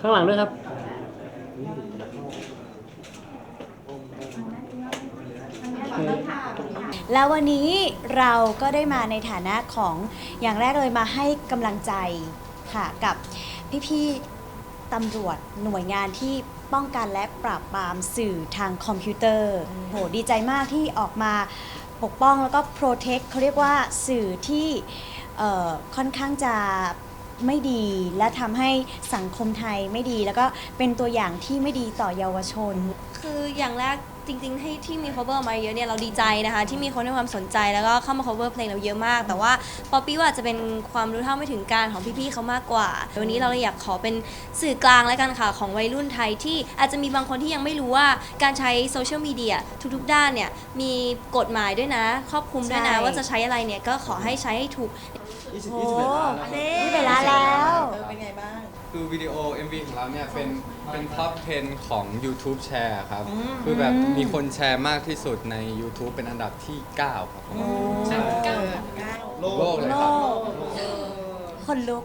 ข้างหลังด้วยครับ แล้ววันนี้เราก็ได้มาในฐานะของอย่างแรกเลยมาให้กำลังใจค่ะกับพี่ๆตำรวจหน่วยงานที่ป้องกันและปราบปรามสื่อทางคอมพิวเตอร์ โหดีใจมากที่ออกมา ปกป้องแล้วก็โปรเทคเขาเรียกว่าสื่อที่เอ่อค่อนข้างจะ ไม่ดี และทำให้สังคมไทยไม่ดี แล้วก็เป็นตัวอย่างที่ไม่ดีต่อเยาวชน คืออย่างแรกจริงๆให้ที่มี cover มาเยอะเนี่ยเราดีใจนะคะ ที่มีคนให้ความสนใจแล้วก็เข้ามา cover เพลงเราเยอะมาก แต่ว่าป๊อปปี้ว่าจะเป็นความรู้เท่าไม่ถึงการของพี่ๆเขามากกว่า วันนี้เราเลยอยากขอเป็นสื่อกลางแล้วกันค่ะของวัยรุ่นไทยที่อาจจะมีบางคนที่ยังไม่รู้ว่าการใช้โซเชียลมีเดียทุกๆด้านเนี่ยมีกฎหมายด้วยนะ ครอบคลุมด้วยนะ ใช่ ว่าจะใช้อะไรเนี่ยก็ขอให้ใช้ให้ถูก20โอ้21ล้านแล้วนี่ไปล คือวิดีโอ MV ของเราเนี่ยเป็นเป็นท็อป10 ของ YouTube แชร์ครับ คือแบบมีคนแชร์มากที่สุดใน YouTube เป็นอันดับที่ 9 ครับผมใช่โลกเลยครับ คนลุก